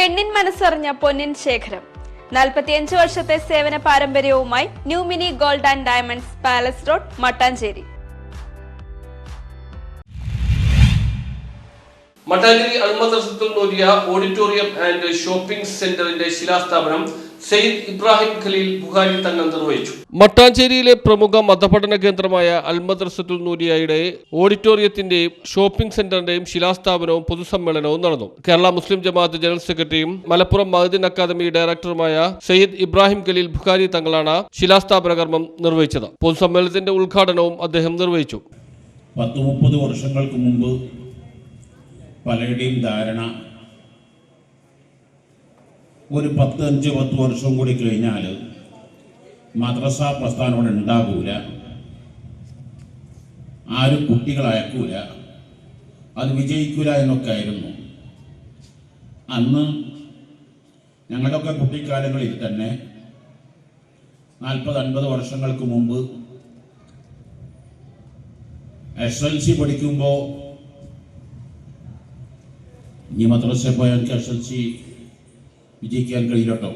പെണ്ണിൻ മനസ്സറിഞ്ഞ പൊന്നിൻ ശേഖരം. നാൽപ്പത്തിയഞ്ച് വർഷത്തെ സേവന പാരമ്പര്യവുമായി new mini gold and diamonds palace road Mattancherry. Mattancherry Almadrasathul Nooriya auditorium and shopping സെന്ററിന്റെ ശിലാസ്ഥാപനം സെയ്ദ് ഇബ്രാഹിം ഖലീൽ ബുഖാരി തന്നെ നിർവഹിച്ചു. മട്ടാഞ്ചേരിയിലെ പ്രമുഖ മതപഠന കേന്ദ്രമായ അൽമദ്രസത്തുൽ നൂരിയയുടെ ഓഡിറ്റോറിയത്തിന്റെയും ഷോപ്പിംഗ് സെന്ററിന്റെയും ശിലാസ്ഥാപനവും പൊതുസമ്മേളനവും നടന്നു. കേരള മുസ്ലിം ജമാഅത്ത് ജനറൽ സെക്രട്ടറിയും മലപ്പുറം മഹദിൻ അക്കാദമി ഡയറക്ടറുമായ സയ്യിദ് ഇബ്രാഹിം ഖലീൽ ബുഖാരി തങ്ങളാണ് ശിലാസ്ഥാപന കർമ്മം നിർവഹിച്ചത്. പൊതുസമ്മേളനത്തിന്റെ ഉദ്ഘാടനവും അദ്ദേഹം നിർവഹിച്ചു. പത്ത് മുപ്പത് വർഷങ്ങൾക്ക് മുമ്പ് പലരുടെയും ധാരണ ഒരു പത്ത് അഞ്ച് പത്ത് വർഷം കൂടി കഴിഞ്ഞാൽ മദ്രസ പ്രസ്ഥാനം ഇവിടെ ഉണ്ടാകൂല. ആരും കുട്ടികൾ അയക്കൂല. അത് വിജയിക്കൂല എന്നൊക്കെ ആയിരുന്നു. അന്ന് ഞങ്ങളുടെയൊക്കെ കുട്ടിക്കാലങ്ങളിൽ തന്നെ നാൽപ്പത് അൻപത് വർഷങ്ങൾക്ക് മുമ്പ് എസ് എൽ സി പഠിക്കുമ്പോൾ ഇനി മദ്രസ പോയാൽ എസ് എൽ സി വിജയിക്കാൻ കഴിയില്ലട്ടോ.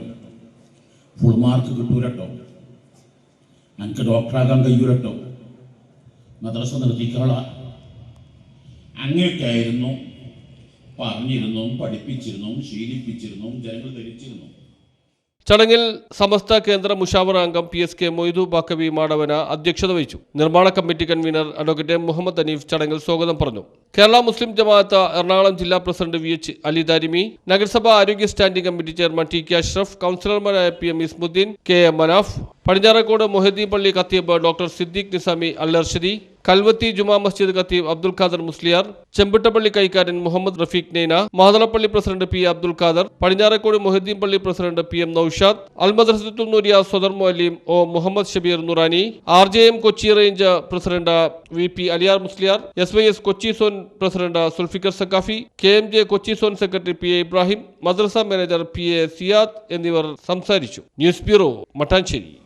Full mark കിട്ടൂലട്ടോ. എനിക്ക് ഡോക്ടറാകാൻ കഴിയൂലട്ടോ. മദ്രസ നിർത്തിക്കള അങ്ങനെയൊക്കെ ആയിരുന്നു പറഞ്ഞിരുന്നു പഠിപ്പിച്ചിരുന്നു ശീലിപ്പിച്ചിരുന്നു ജനങ്ങൾ ധരിച്ചിരുന്നു. ചടങ്ങിൽ സമസ്ത കേന്ദ്ര മുഷാവർ അംഗം P S K Moidu Baqavi Madavana അധ്യക്ഷത വഹിച്ചു. നിർമ്മാണ committee convener advocate Muhammad Aneef ചടങ്ങിൽ സ്വാഗതം പറഞ്ഞു. കേരള മുസ്ലിം ജമാഅത്ത് എറണാകുളം ജില്ലാ president V H Ali Darimi നഗരസഭ ആരോഗ്യ standing committee chairman T K Ashraf കൗൺസിലർമാരായ P M Ismuddeen K M Manaf Padinjarakode Mohiyuddeen പള്ളി കത്തീബ് ഡോക്ടർ സിദ്ദീഖ് നിസാമി അല്ലർഷദി കൽവത്തി ജുമാ മസ്ജിദ് ഖത്തീബ് അബ്ദുൽ ഖാദർ മുസ്ലിയാർ ചെമ്പിട്ടപ്പള്ളി കൈക്കാരൻ മുഹമ്മദ് റഫീഖ് നൈന മാതളപ്പള്ളി പ്രസിഡന്റ് പി അബ്ദുൽ ഖാദർ പടിഞ്ഞാറക്കോട് മൊഹദ്ദീൻ പള്ളി president P M Noushad Almadrasathul Nooriya Sadar മൊലീം O Muhammad Shabeer Noorani R J M Kochi range president V P Aliyar Musliyar S Y S Kochi zone president Zulfikar Saqafi K M J Kochi zone secretary P A Ibrahim madrasa manager P A Siyad എന്നിവർ സംസാരിച്ചു. News bureau Mattancherry.